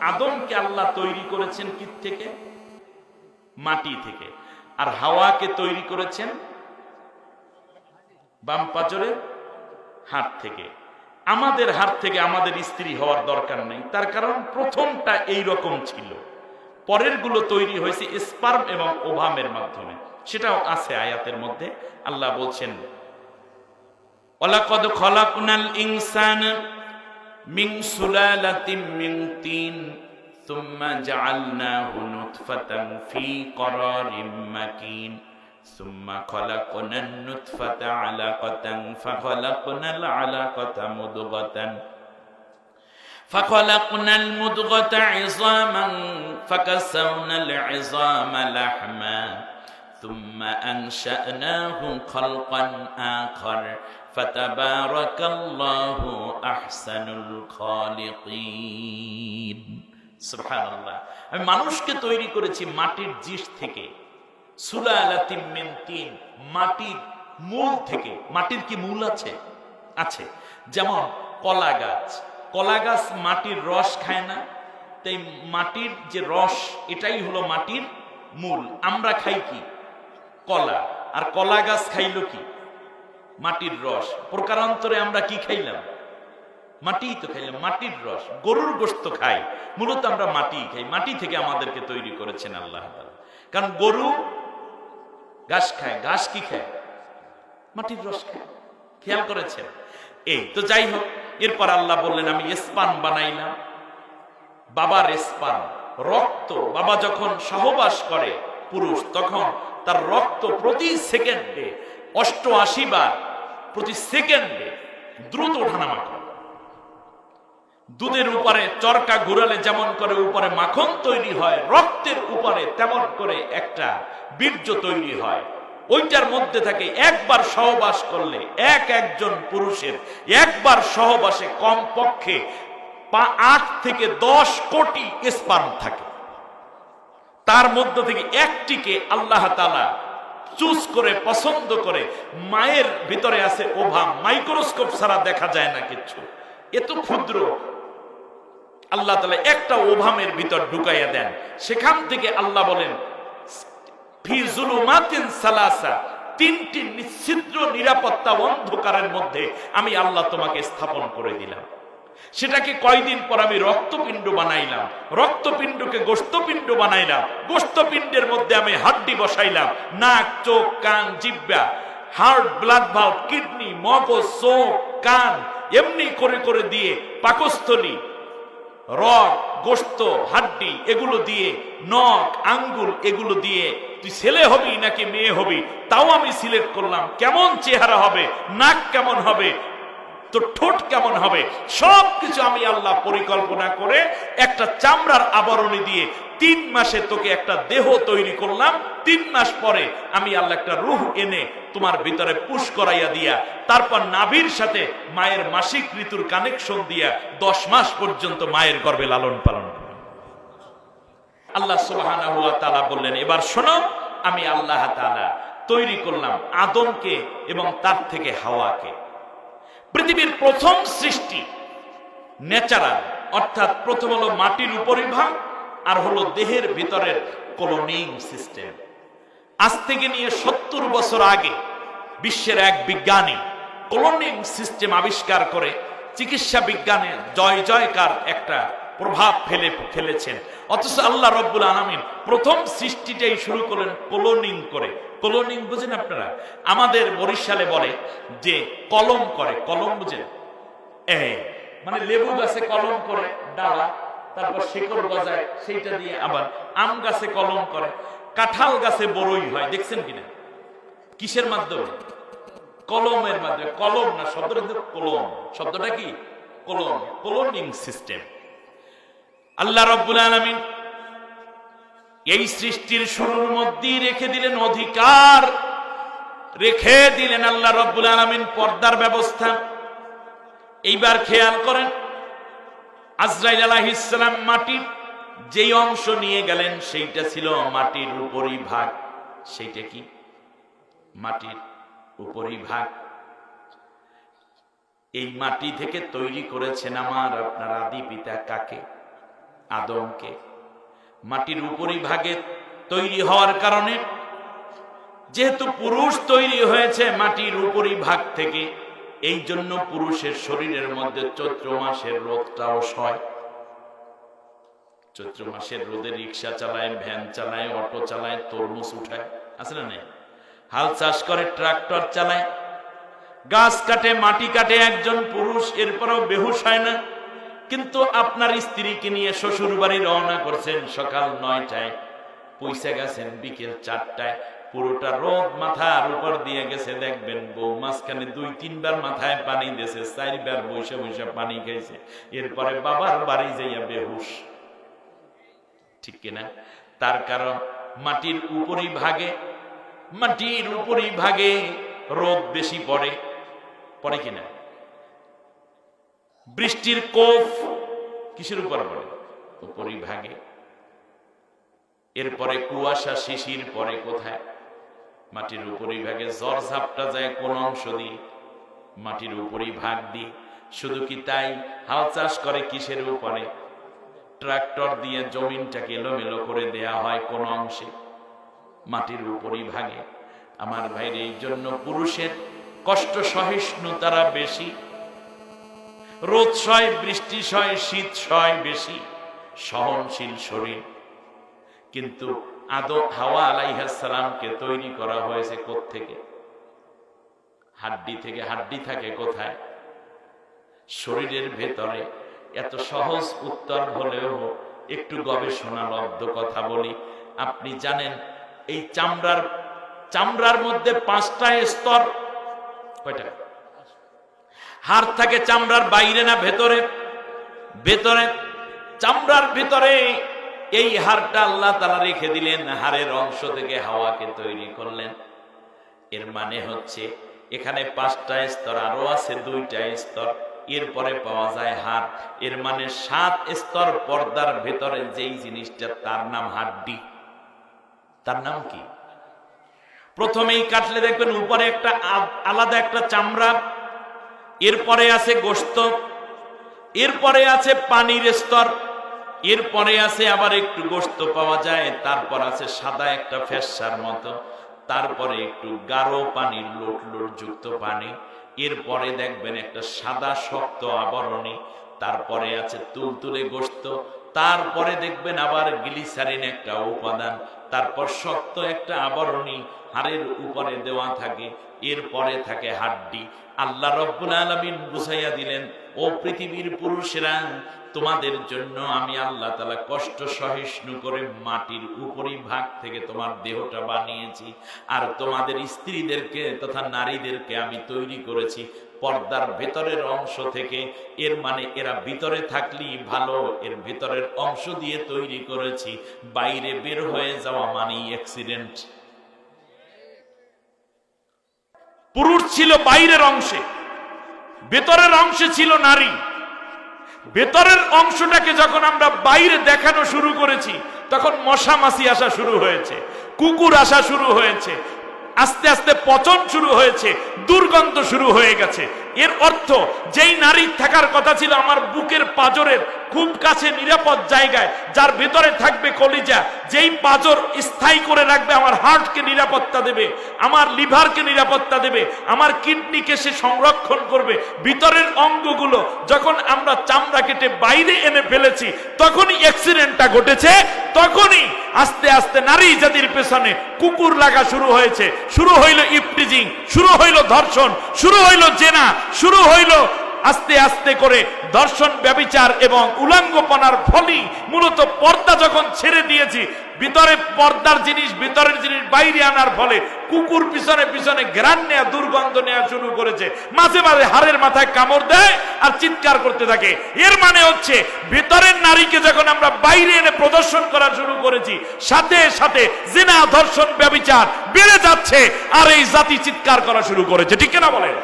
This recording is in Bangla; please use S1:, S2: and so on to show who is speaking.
S1: আদমকে আল্লাহ তৈরি করেছেন কি থেকে? মাটি থেকে। আর হাওয়াকে তৈরি করেছেন বাম পাচরের হাত থেকে। আমাদের হাত থেকে আমাদের স্ত্রী হওয়ার দরকার নেই। তার কারণ প্রথমটা এই রকম ছিল। পরেরগুলো তৈরি হয়েছে স্পার্ম এবং ওভামের মাধ্যমে। সেটাও আছে আয়াতের মধ্যে। আল্লাহ বলছেন, ওয়ালাকাদ খলাকনাল ইনসানা من سلالة من طين ثم جعلناه نطفة في قرار مكين. ثم خلقنا النطفة علقة فخلقنا العلقة مضغة. فخلقنا المضغة عظاما فكسونا العظام لحما. ثم أنشأناه خلقا آخر فتبارك الله أحسن الخالقين সুবহান আল্লাহ আমি মানুষকে তৈরি করেছি মাটির জিস থেকে সুলালাতিম মিন তিন মাটির মূল থেকে মাটির কি মূল আছে আছে যেমন কলা গাছ কলা গাছ মাটির রস খায় না তাই মাটির যে রস এটাই হলো মাটির মূল আমরা খাই কি কলা। আর কলা গাছ খাইলো কি? মাটির রস। প্রকারান্তরে আমরা কি খাইলাম? মাটিই তো খাইলাম, মাটির রস। গরুর গোস্ত খাই। মূলত আমরা মাটি খাই। মাটি থেকে আমাদেরকে তৈরি করেছেন আল্লাহ কারণ গরু ঘাস খায়। ঘাস কি খায়? মাটির রস খায়। খেয়াল করেছেন? এই তো যাই হোক, এরপর আল্লাহ বললেন, আমি স্পান বানাইলাম। বাবার স্পান, রক্ত। বাবা যখন সহবাস করে পুরুষ, তখন তার রক্ত প্রতি সেকেন্ডে অষ্টআশি বার প্রতি সেকেন্ডে দ্রুত ওঠানামা করে। দুধের উপরে চরকা ঘুরালে যেমন করে উপরে মাখন তৈরি হয়, রক্তের উপরে তেমন করে একটা বীর্য তৈরি হয়। ওইটার মধ্যে থাকে একবার সহবাস করলে এক একজন পুরুষের একবার সহবাসে কম পক্ষে আট থেকে দশ কোটি স্পার্ম থাকে। তার মধ্য থেকে একটিকে আল্লাহ তালা চুজ করে, পছন্দ করে, মায়ের ভিতরে আছে ওভাম মাইক্রোস্কোপ ছাড়া দেখা যায় না কিছু। এত ক্ষুদ্র। আল্লাহ তালা একটা ওভামের ভিতর ঢুকাইয়া দেন। সেখান থেকে আল্লাহ বলেন তিনটি নিশ্চিদ্র নিরাপত্তা অন্ধকারের মধ্যে আমি আল্লাহ তোমাকে স্থাপন করে দিলাম। সেটাকে কয়দিন পর আমি রক্তপিণ্ড বানাইলাম। রক্তপিণ্ডকে গোস্তপিণ্ড বানাইলাম। গোস্তপিণ্ডের মধ্যে আমি হাড্ডি বসাইলাম। নাক, চোখ, কান, জিব্বা হার্ট ব্লাড ভাল্ব, কিডনি, মগজ, চোখ, কান, এমনি করে করে দিয়ে পাকস্থলী রক গোস্ত হাড্ডি এগুলো দিয়ে, নখ, আঙ্গুল এগুলো দিয়ে, তুই ছেলে হবি নাকি মেয়ে হবি? তাও আমি সিলেক্ট করলাম। কেমন চেহারা হবে, নাক কেমন হবে তোর ঠোঁট কেমন হবে? সব কিছু আমি আল্লাহ পরিকল্পনা করে একটা চামড়ার আবরণী দিয়ে তিন মাসে তোকে একটা দেহ তৈরি করলাম। তিন মাস পরে আমি আল্লাহ একটা রুহ এনে তোমার ভিতরে পুশ করাইয়া দিয়া, তারপর নাভির সাথে মায়ের মাসিক ঋতুর কানেকশন দিয়া দশ মাস পর্যন্ত মায়ের গর্ভে লালন পালন আল্লাহ তাআলা বললেন, এবার শোনো, আমি আল্লাহ তৈরি করলাম আদমকে এবং তার থেকে হাওয়াকে। পৃথিবীর প্রথম সৃষ্টি ন্যাচারাল অর্থাৎ প্রথম হলো মাটির উপরিভাগ আর হলো দেহের ভিতরের কলোনিং সিস্টেম আজ থেকে নিয়ে সত্তর বছর আগে বিশ্বের এক বিজ্ঞানী কলোনিং সিস্টেম আবিষ্কার করে চিকিৎসা বিজ্ঞানের জয় জয়কার একটা প্রভাব ফেলে, ফেলেছেন। অথচ আল্লাহ রব্বুল আলমিন প্রথম সৃষ্টিটাই শুরু করলেন কলোনিং করে। কলোনিং বুঝেন আপনারা? আমাদের বরিশালে বলে যে কলম করে, কলম বুঝেন? মানে লেবু গাছে কলম করে ডালা, তারপর শেকড় গজায়, সেইটা দিয়ে আবার আম গাছে কলম করে, কাঁঠাল গাছে বড়ই হয়, দেখছেন কিনা? কিসের মাধ্যমে? কলমের মাধ্যমে, কলম না, শব্দটা কলম। শব্দটা কি? কলম কলমিং সিস্টেম। আল্লাহ রব্বুল আলমিন এই সৃষ্টির শুরুর মধ্যেই রেখে দিলেন অধিকার, রেখে দিলেন আল্লাহ রব্বুল আলমিন পর্দার ব্যবস্থা। এইবার খেয়াল করেন, আজরাইল আলাহিসাম মাটির যেই অংশ নিয়ে গেলেন, সেইটা ছিল মাটির উপরই ভাগ সেইটা কি? মাটির উপরই ভাগ এই মাটি থেকে তৈরি করেছেন আমার আপনার আদি পিতা কাকে? আদমকে। মাটির উপরই ভাগে তৈরি হওয়ার কারণে, যেহেতু পুরুষ তৈরি হয়েছে মাটির উপরই ভাগ থেকে, এই জন্য পুরুষের শরীরের মধ্যে চৈত্র মাসের রোদটাও সয় চৈত্র মাসের রোদে রিক্সা চালায়, ভ্যান চালায়, অটো চালায়, তরমুজ উঠায়, আছে না নেই? হাল চাষ করে, ট্রাক্টর চালায়, গাছ কাটে, মাটি কাটে, একজন পুরুষ এরপরেও বেহুশ হয় না। কিন্তু আপনার স্ত্রীকে নিয়ে শ্বশুর বাড়ি রওনা করছেন সকাল নয়টায়। পয়সা গেছেন বিকেল চারটায়। পুরোটা রোদ মাথার উপর দিয়ে গেছে, দেখবেন বউ মাঝখানে দুই, তিনবার মাথায় পানি দিয়েছে, চারবার বৈশা বৈশা পানি খাইছে। এরপরে বাবার বাড়ি যাইয়া বেহুশ। ঠিক কিনা? তার কারণ মাটির উপরই ভাগে, মাটির উপরই ভাগে রোদ বেশি পড়ে। পড়ে কিনা? বৃষ্টির কোফ কিসের উপর পড়ে? উপরই ভাগে। এরপরে কুয়াশা শিশির পরে কোথায়? মাটির উপরই ভাগে জ্বর ঝাপটা যায় কোন অংশ দিয়ে। মাটির উপরই ভাগ দিয়ে। শুধু কি তাই? হাল চাষ করে কিসের উপরে? ট্রাক্টর দিয়ে জমিনটাকে এলোমেলো করে দেয়া হয় কোন অংশে? মাটির উপরই ভাগে। আমার ভাইরে এই জন্য পুরুষের কষ্ট সহিষ্ণুতারা বেশি। রোদ সয় বৃষ্টি সয় শীত সয় বেশি, সহনশীল শরীর। কিন্তু আদো হাওয়া আলাইহাসালামকে তৈরি করা হয়েছে থেকে হাড্ডি থেকে, হাড্ডি থাকে কোথায়? শরীরের ভেতরে এত সহজ উত্তর হলেও একটু গবেষণালব্ধ কথা বলি। আপনি জানেন, এই চামড়ার চামড়ার মধ্যে পাঁচটা স্তর, কয়টা? হাড় থাকে চামড়ার বাইরে না ভেতরে? ভেতরে, চামড়ার ভিতরে। এই হাড়টা আল্লাহ তালা রেখে দিলেন, হাড়ের অংশ থেকে হাওয়াকে তৈরি করলেন। এর মানে হচ্ছে, এখানে পাঁচটা স্তর আরও আছে দুইটা স্তর। এরপরে পাওয়া যায় হাড়। এর মানে সাত স্তর পর্দার ভেতরে যেই জিনিসটা, তার নাম হাড্ডি। তার নাম কি? প্রথমেই কাটলে দেখবেন উপরে একটা আলাদা একটা চামড়া এরপরে আছে গোস্ত এরপরে আছে পানির স্তর, এরপরে আছে আবার একটু গোস্ত পাওয়া যায়, তারপর আছে সাদা একটা ফেসার মতো, তারপরে একটু গাঢ় পানির লোট লোট যুক্ত পানি, এরপরে দেখবেন একটা সাদা শক্ত আবরণী, তারপরে আছে তুলতুলে গোস্ত তারপরে দেখবেন আবার গ্লিসারিন একটা উপাদান, তারপর শক্ত একটা আবরণী হাড়ের উপরে দেওয়া থাকে, এরপরে থাকে হাড্ডি। আল্লাহ রব্বুল আলমিন বুঝাইয়া দিলেন, ও পৃথিবীর পুরুষেরা, তোমাদের জন্য আমি আল্লাহ তালা কষ্ট সহিষ্ণু করে মাটির উপরি ভাগ থেকে তোমার দেহটা বানিয়েছি, আর তোমাদের স্ত্রীদেরকে তথা নারীদেরকে আমি তৈরি করেছি। পর্দার ভেতরের অংশ থেকে, এর মানে এরা ভিতরে থাকলেই ভালো, এর ভেতরের অংশ দিয়ে তৈরি করেছি। বাইরে বের হয়ে যাওয়া মানেই অ্যাক্সিডেন্ট পুরুষ ছিল বাইরের অংশে, ভেতরের অংশে ছিল নারী। ভেতরের অংশটাকে যখন আমরা বাইরে দেখানো শুরু করেছি, তখন মশা মাছি আসা শুরু হয়েছে, কুকুর আসা শুরু হয়েছে, আস্তে আস্তে পচন শুরু হয়েছে, দুর্গন্ধ শুরু হয়ে গেছে। এর অর্থ, যেই নারী থাকার কথা ছিল আমার বুকের পাজরের খুব কাছে নিরাপদ জায়গায়, যার ভেতরে থাকবে কলিজা যেই পাজর স্থায়ী করে রাখবে, আমার হার্টকে নিরাপত্তা দেবে, আমার লিভারকে নিরাপত্তা দেবে, আমার কিডনিকে সে সংরক্ষণ করবে। ভিতরের অঙ্গগুলো যখন আমরা চামড়া কেটে বাইরে এনে ফেলেছি, তখনই অ্যাক্সিডেন্টটা ঘটেছে, তখনই আস্তে আস্তে নারী জাতির পেছনে কুকুর লাগা শুরু হয়েছে। শুরু হইল ইফটিজিং, শুরু হইল ধর্ষণ, শুরু হইল জেনা, শুরু হইল আস্তে আস্তে করে দর্শন, ব্যবিচার এবং উলাঙ্গপনার ফলই মূলত পর্দা যখন ছেড়ে দিয়েছি, ভিতরে পর্দার জিনিস, ভিতরের জিনিস বাইরে আনার ফলে কুকুর পিছনে পিছনে গ্রান নেয়া, দুর্গন্ধ নেওয়া শুরু করেছে। মাঝে মাঝে হাড়ের মাথায় কামড় দেয় আর চিৎকার করতে থাকে। এর মানে হচ্ছে ভিতরের নারীকে যখন আমরা বাইরে এনে প্রদর্শন করা শুরু করেছি, সাথে সাথে জেনা, ধর্ষণ, ব্যবিচার বেড়ে যাচ্ছে আর এই জাতি চিৎকার করা শুরু করেছে। ঠিক না বলেন?